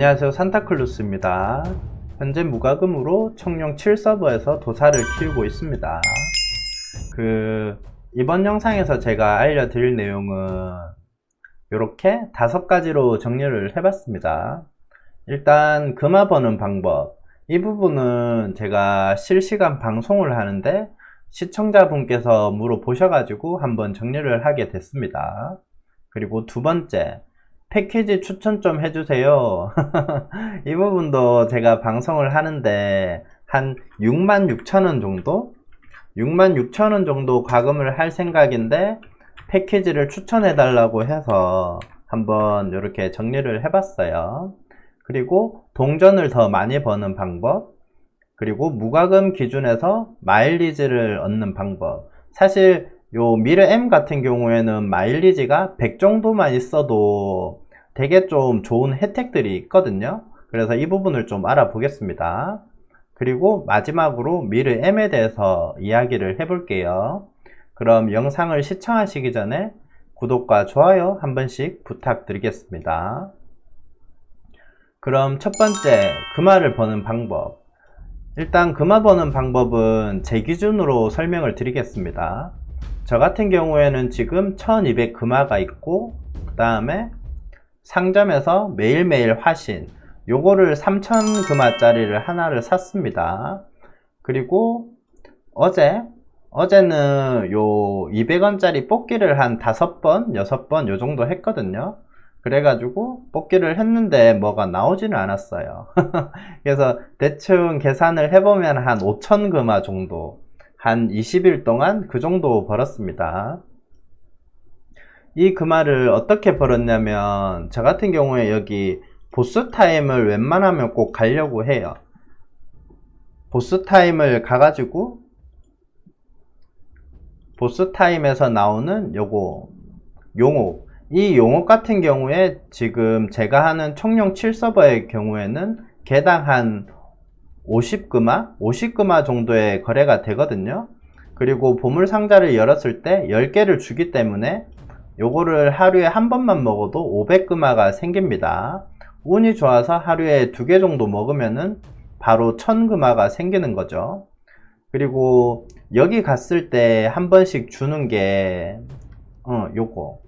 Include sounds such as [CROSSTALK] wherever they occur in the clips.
안녕하세요. 산타클루스입니다. 현재 무과금으로 청룡 7서버에서 도사를 키우고 있습니다. 그 이번 영상에서 제가 알려드릴 내용은 이렇게 다섯 가지로 정리를 해봤습니다. 일단 금화 버는 방법. 이 부분은 제가 실시간 방송을 하는데 시청자분께서 물어보셔가지고 한번 정리를 하게 됐습니다. 그리고 두 번째 패키지 추천 좀 해주세요. [LAUGHS] 이 부분도 제가 방송을 하는데 한 66,000원 정도? 66,000원 정도 과금을 할 생각인데 패키지를 추천해 달라고 해서 한번 이렇게 정리를 해봤어요. 그리고 동전을 더 많이 버는 방법, 그리고 무과금 기준에서 마일리지를 얻는 방법. 사실 요 미르 M 같은 경우에는 마일리지가 100 정도만 있어도 되게 좀 좋은 혜택들이 있거든요. 그래서 이 부분을 좀 알아보겠습니다. 그리고 마지막으로 미르 M에 대해서 이야기를 해볼게요. 그럼 영상을 시청하시기 전에 구독과 좋아요 한 번씩 부탁드리겠습니다. 그럼 첫 번째, 금화를 버는 방법. 일단 금화 버는 방법은 제 기준으로 설명을 드리겠습니다. 저 같은 경우에는 지금 1200 금화가 있고 그 다음에 상점에서 매일매일 화신 요거를 3000 금화짜리를 하나를 샀습니다. 그리고 어제 어제는 요 200원짜리 뽑기를 한 5번 6번 요 정도 했거든요. 그래가지고 뽑기를 했는데 뭐가 나오지는 않았어요. [LAUGHS] 그래서 대충 계산을 해보면 한5000 금화 정도 한 20일 동안 그 정도 벌었습니다. 이 금화를 어떻게 벌었냐면 저 같은 경우에 여기 보스 타임을 웬만하면 꼭 가려고 해요. 보스 타임을 가가지고 보스 타임에서 나오는 요거 용옥 이 용옥 같은 경우에 지금 제가 하는 청룡 7서버의 경우에는 개당 한 50금화, 50금화 정도의 거래가 되거든요. 그리고 보물 상자를 열었을 때 10개를 주기 때문에 요거를 하루에 한 번만 먹어도 500금화가 생깁니다. 운이 좋아서 하루에 두 개 정도 먹으면은 바로 1000금화가 생기는 거죠. 그리고 여기 갔을 때 한 번씩 주는 게, 어, 요거.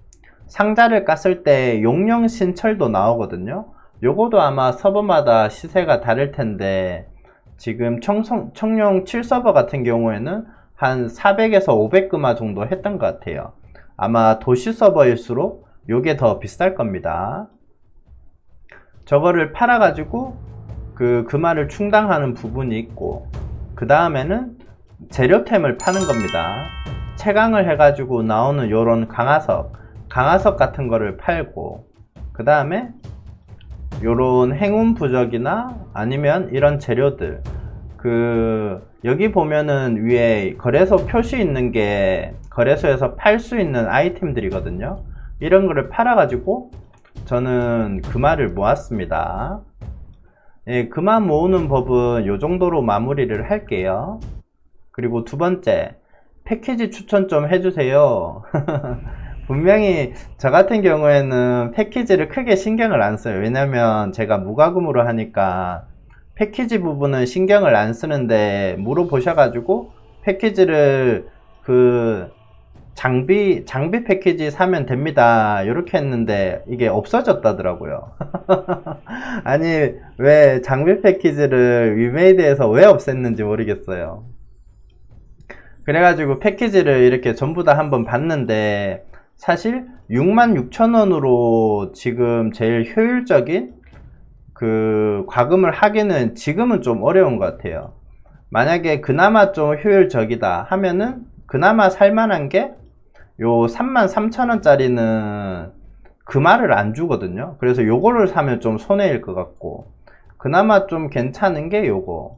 상자를 깠을 때 용령 신철도 나오거든요. 요거도 아마 서버마다 시세가 다를 텐데, 지금 청성, 청룡 7서버 같은 경우에는 한 400에서 500금화 정도 했던 것 같아요. 아마 도시 서버일수록 요게 더 비쌀 겁니다. 저거를 팔아가지고 그 금화를 충당하는 부분이 있고 그 다음에는 재료템을 파는 겁니다. 채광을 해가지고 나오는 요런 강화석, 강화석 같은 거를 팔고 그 다음에 요런 행운 부적이나 아니면 이런 재료들 그 여기 보면은 위에 거래소 표시 있는 게 거래소에서 팔 수 있는 아이템들이거든요. 이런 거를 팔아 가지고 저는 금화를 모았습니다. 예, 금화 모으는 법은 요 정도로 마무리를 할게요. 그리고 두 번째 패키지 추천 좀 해주세요. [LAUGHS] 분명히 저 같은 경우에는 패키지를 크게 신경을 안 써요. 왜냐면 제가 무과금으로 하니까 패키지 부분은 신경을 안 쓰는데 물어보셔가지고 패키지를 그 장비 장비 패키지 사면 됩니다. 이렇게 했는데 이게 없어졌다더라고요. [LAUGHS] 아니 왜 장비 패키지를 위메이드에서 왜 없앴는지 모르겠어요. 그래가지고 패키지를 이렇게 전부 다 한번 봤는데 사실 66,000원으로 지금 제일 효율적인 그 과금을 하기는 지금은 좀 어려운 것 같아요. 만약에 그나마 좀 효율적이다 하면은 그나마 살만한 게 요 33,000원짜리는 금화를 안 주거든요. 그래서 요거를 사면 좀 손해일 것 같고 그나마 좀 괜찮은 게 요거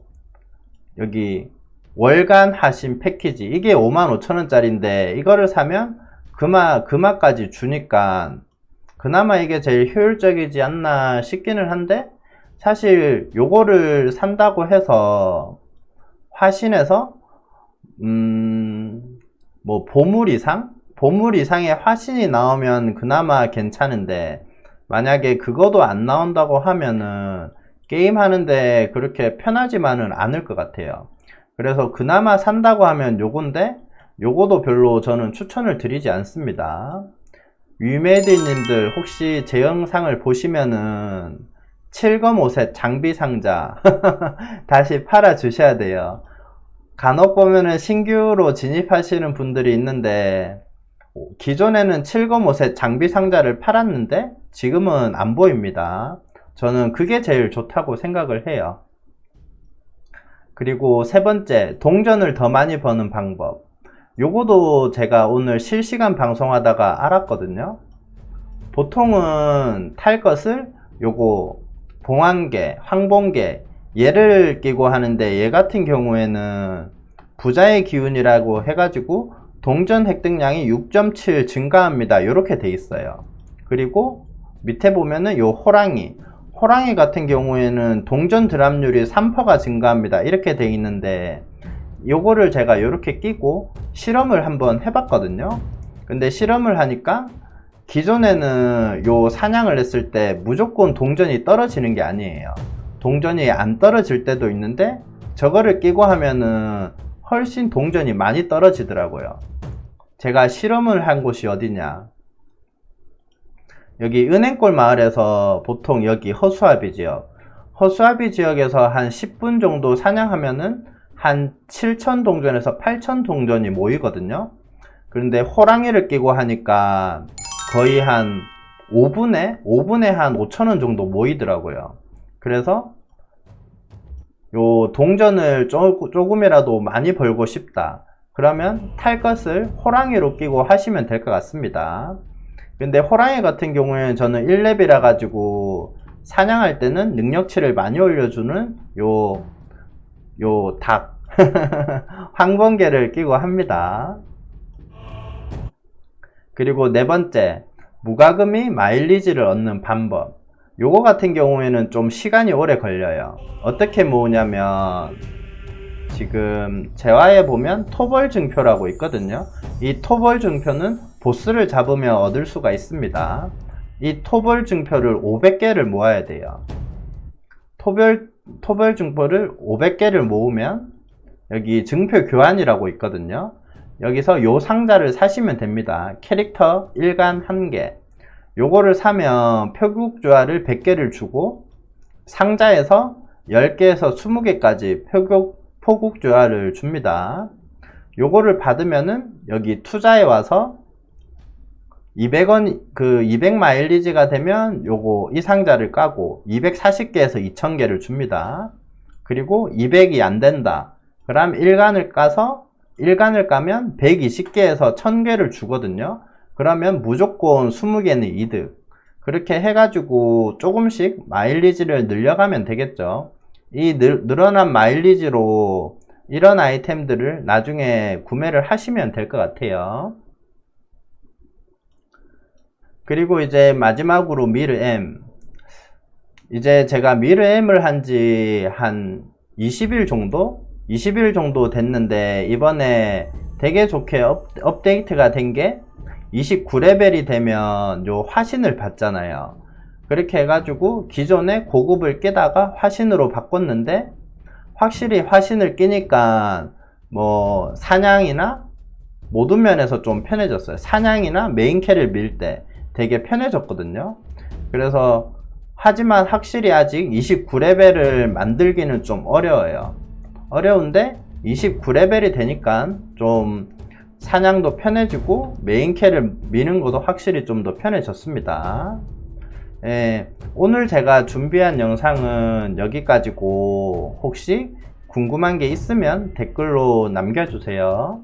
여기 월간 하신 패키지 이게 55,000원짜리인데 이거를 사면 금화, 금화까지 주니까 그나마 이게 제일 효율적이지 않나 싶기는 한데 사실 요거를 산다고 해서 화신에서 음 뭐 보물 이상? 보물 이상의 화신이 나오면 그나마 괜찮은데 만약에 그거도 안 나온다고 하면은 게임 하는데 그렇게 편하지만은 않을 것 같아요. 그래서 그나마 산다고 하면 요건데 요거도 별로 저는 추천을 드리지 않습니다. 위메디님들 혹시 제 영상을 보시면은 7검 5셋 장비 상자 [LAUGHS] 다시 팔아 주셔야 돼요. 간혹 보면은 신규로 진입하시는 분들이 있는데 기존에는 7검 5셋 장비 상자를 팔았는데 지금은 안 보입니다. 저는 그게 제일 좋다고 생각을 해요. 그리고 세 번째, 동전을 더 많이 버는 방법. 요거도 제가 오늘 실시간 방송하다가 알았거든요. 보통은 탈 것을 요거 봉황개, 황봉개 얘를 끼고 하는데 얘 같은 경우에는 부자의 기운이라고 해가지고 동전 획득량이 6.7 증가합니다. 이렇게 돼 있어요. 그리고 밑에 보면은 요 호랑이 호랑이 같은 경우에는 동전 드랍률이 3%가 증가합니다. 이렇게 돼 있는데 요거를 제가 이렇게 끼고 실험을 한번 해봤거든요. 근데 실험을 하니까 기존에는 요 사냥을 했을 때 무조건 동전이 떨어지는 게 아니에요. 동전이 안 떨어질 때도 있는데 저거를 끼고 하면은 훨씬 동전이 많이 떨어지더라고요. 제가 실험을 한 곳이 어디냐? 여기 은행골 마을에서 보통 여기 허수아비 지역, 허수아비 지역에서 한 10분 정도 사냥하면은 한 7천 동전에서 8천 동전이 모이거든요. 그런데 호랑이를 끼고 하니까 거의 한 5분에 5분에 한 5천 원 정도 모이더라고요. 그래서 요 동전을 조, 조금이라도 많이 벌고 싶다. 그러면 탈 것을 호랑이로 끼고 하시면 될 것 같습니다. 근데 호랑이 같은 경우에는 저는 1렙이라 가지고 사냥할 때는 능력치를 많이 올려주는 요, 요 닭, [LAUGHS] 황번개를 끼고 합니다. 그리고 네 번째, 무과금이 마일리지를 얻는 방법. 요거 같은 경우에는 좀 시간이 오래 걸려요. 어떻게 모으냐면, 지금 재화에 보면 토벌 증표라고 있거든요. 이 토벌 증표는 보스를 잡으면 얻을 수가 있습니다. 이 토벌 증표를 500개를 모아야 돼요. 토벌, 토벌 증표를 500개를 모으면 여기 증표 교환이라고 있거든요. 여기서 요 상자를 사시면 됩니다. 캐릭터 1간 1개. 요거를 사면 표국 조화를 100개를 주고 상자에서 10개에서 20개까지 표국, 포국 조화를 줍니다. 요거를 받으면은 여기 투자에 와서 200원 그 200 마일리지가 되면 요거 이 상자를 까고 240개에서 2000개를 줍니다. 그리고 200이 안 된다. 그럼 1간을 까서 1간을 까면 120개에서 1000개를 주거든요. 그러면 무조건 20개는 이득. 그렇게 해가지고 조금씩 마일리지를 늘려가면 되겠죠. 이 늘, 늘어난 마일리지로 이런 아이템들을 나중에 구매를 하시면 될 것 같아요. 그리고 이제 마지막으로 미르 M. 이제 제가 미르 M을 한 지 한 20일 정도? 20일 정도 됐는데 이번에 되게 좋게 업, 업데이트가 된 게 29레벨이 되면 요 화신을 받잖아요. 그렇게 해가지고 기존에 고급을 깨다가 화신으로 바꿨는데 확실히 화신을 끼니까 뭐 사냥이나 모든 면에서 좀 편해졌어요. 사냥이나 메인 캐를 밀 때 되게 편해졌거든요. 그래서 하지만 확실히 아직 29레벨을 만들기는 좀 어려워요. 어려운데 29레벨이 되니까 좀 사냥도 편해지고 메인 캐를 미는 것도 확실히 좀 더 편해졌습니다. 예, 오늘 제가 준비한 영상은 여기까지고 혹시 궁금한 게 있으면 댓글로 남겨주세요.